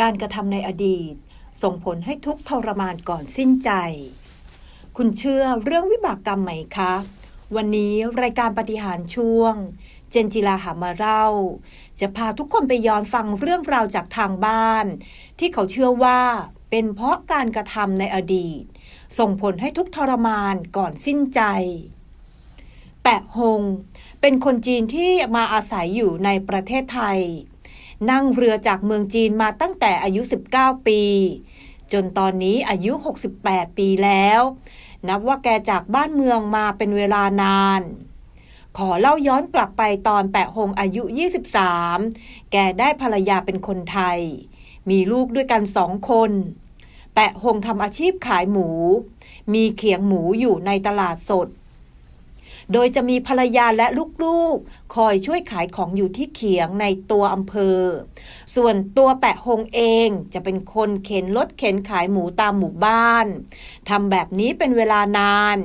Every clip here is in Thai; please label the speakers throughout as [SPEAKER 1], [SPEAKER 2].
[SPEAKER 1] การกระทำในอดีต ส่งผลให้ทุกทรมานก่อนสิ้นใจ คุณเชื่อเรื่องวิบากกรรมไหมคะ วันนี้รายการปฏิหารช่วง เจนจิลาหามาเล่า จะพาทุกคนไปย้อนฟังเรื่องราวจากทางบ้าน ที่เขาเชื่อว่าเป็นเพราะการกระทำในอดีต ส่งผลให้ทุกทรมานก่อนสิ้นใจ แปะฮง เป็นคนจีนที่มาอาศัยอยู่ในประเทศไทย นั่งเรือจากเมืองจีนมาตั้งแต่อายุ 19 ปี จนตอนนี้อายุ 68 ปีแล้ว นับว่าแกจากบ้านเมืองมาเป็นเวลานาน ขอเล่าย้อนกลับไปตอนแปะฮงอายุ 23 แกได้ภรรยาเป็นคนไทย มีลูกด้วยกันสองคน แปะฮงทำอาชีพขายหมู มีเขียงหมูอยู่ในตลาดสด โดยจะมีภรรยาและลูกๆ คอยช่วยขายของอยู่ที่เขียงในตัวอำเภอ ส่วนตัวแปะฮงเองจะเป็นคนเข็นรถเข็นขายหมูตามหมู่บ้านทำแบบนี้เป็นเวลานาน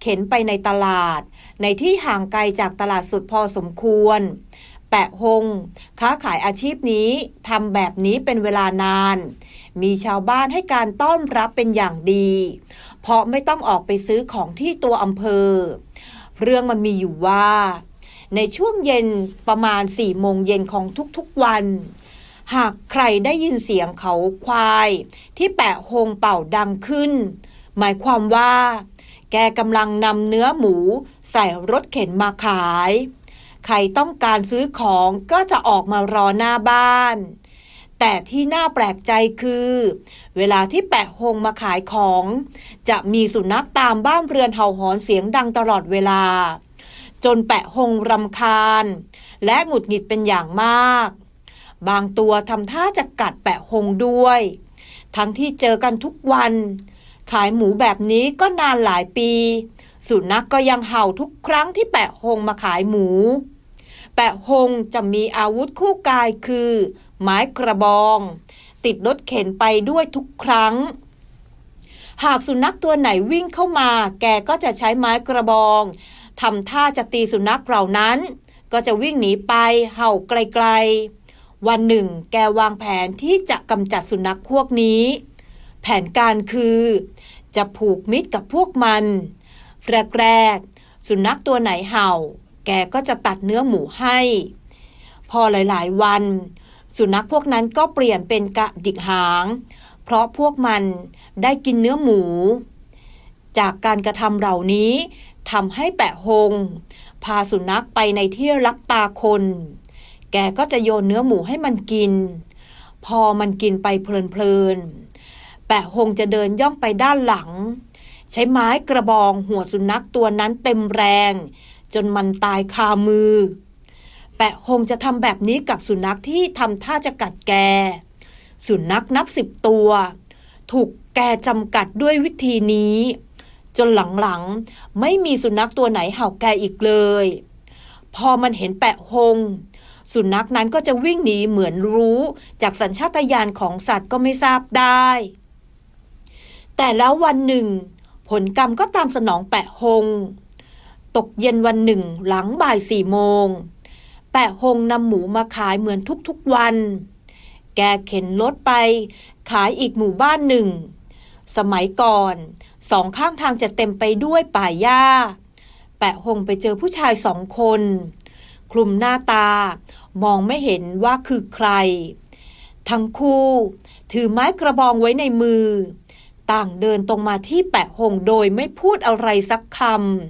[SPEAKER 1] เข็นไปในตลาด ในที่ห่างไกลจากตลาดสุดพอสมควรแปะฮงค้าขายอาชีพนี้ทำแบบนี้เป็นเวลานาน มีชาวบ้านให้การต้อนรับเป็นอย่างดี เพราะไม่ต้องออกไปซื้อของที่ตัวอำเภอ เรื่องมันมีอยู่ว่า ในช่วงเย็นประมาณ4ี่โมงเย็นของทุกๆวัน หากใครได้ยินเสียงเขาควาย ที่แปะโฮงเป่าดังขึ้น หมายความว่า แกกำลังนำเนื้อหมูใส่รถเข็นมาขาย ใครต้องการซื้อของก็จะออกมารอหน้าบ้าน แต่ที่น่าแปลกใจคือ เวลาที่แปะฮงมาขายของ จะมีสุนัขตามบ้านเรือนเห่าหอนเสียงดังตลอดเวลา จนแปะฮงรำคาญ และหงุดหงิดเป็นอย่างมาก บางตัวทำท่าจะกัดแปะฮงด้วย ทั้งที่เจอกันทุกวัน ขายหมูแบบนี้ก็นานหลายปี สุนัขกก็ยังเห่าทุกครั้งที่แปะฮงมาขายหมู แปะฮงจะมีอาวุธคู่กายคือ ไม้กระบอง ติดรถเข็นไปด้วยทุกครั้ง หากสุนัขตัวไหนวิ่งเข้ามา แกก็จะใช้ไม้กระบองทำท่าจะตีสุนัขเหล่านั้น ก็จะวิ่งหนีไปเห่าไกลๆ วันหนึ่ง แกวางแผนที่จะกำจัดสุนัขพวกนี้ แผนการคือ จะผูกมิตรกับพวกมันแรกๆสุนัขตัวไหนเห่า แกก็จะตัดเนื้อหมูให้ พอหลายๆวัน สุนัขพวกนั้นก็เปลี่ยนเป็นกระดิกหาง เพราะพวกมันได้กินเนื้อหมู จากการกระทำเหล่านี้ทำให้แปะฮงพาสุนัขไปในที่รับตาคน แกก็จะโยนเนื้อหมูให้มันกิน พอมันกินไปเพลินๆ แปะฮงจะเดินย่องไปด้านหลัง ใช้ไม้กระบองหัวสุนัขตัวนั้นเต็มแรง จนมันตายคามือ แปะฮงจะทำแบบนี้กับสุนัขที่ทำท่าจะกัดแก สุนัขนับสิบตัว ถูกแกจำกัดด้วยวิธีนี้ จนหลังๆ ไม่มีสุนัขตัวไหนเห่าแกอีกเลย พอมันเห็นแปะฮงสุนัขนั้นก็จะวิ่งหนีเหมือนรู้ จากสัญชาตญาณของสัตว์ก็ไม่ทราบได้ แต่แล้ววันหนึ่ง ผลกรรมก็ตามสนองแปะฮงตกเย็นวันหนึ่งหลังบ่ายสี่โมง แปะฮงนำหมูมาขายเหมือนทุกๆวัน แกเข็นรถไป ขายอีกหมู่บ้านหนึ่ง สมัยก่อน สองข้างทางจะเต็มไปด้วยป่าหญ้า แปะฮงไปเจอผู้ชายสองคน คลุมหน้าตามองไม่เห็นว่าคือใคร ทั้งคู่ ถือไม้กระบองไว้ในมือ ต่างเดินตรงมาที่แปะฮงโดยไม่พูดอะไรสักค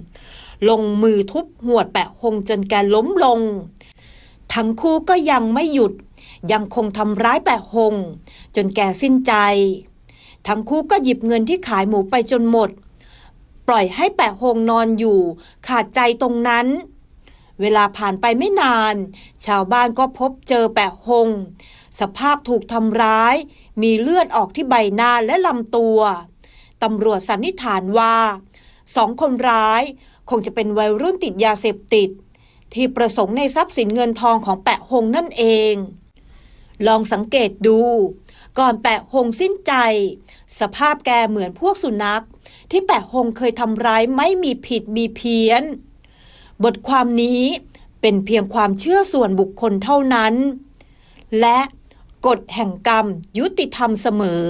[SPEAKER 1] ำลงมือทุบหัวดแปะฮงจนแกล้มลง ทั้งคู่ก็ยังไม่หยุด ยังคงทำร้ายแปะฮงจนแกสิ้นใจ ทั้งคู่ก็หยิบเงินที่ขายหมูไปจนหมด ปล่อยให้แปะฮงนอนอยู่ ขาดใจตรงนั้น เวลาผ่านไปไม่นาน ชาวบ้านก็พบเจอแปะฮงสภาพถูกทำร้าย มีเลือดออกที่ใบหน้าและลำตัวตำรวจสันนิษฐานว่าสองคนร้ายคงจะเป็นวัยรุ่นติดยาเสพติด ที่ประสงค์ในทรัพย์สินเงินทองของแปะฮงนั่นเอง ลองสังเกตดู ก่อนแปะฮงสิ้นใจ สภาพแกเหมือนพวกสุนัข ที่แปะฮงเคยทำร้ายไม่มีผิดมีเพี้ยน บทความนี้เป็นเพียงความเชื่อส่วนบุคคลเท่านั้น และกฎแห่งกรรมยุติธรรมเสมอ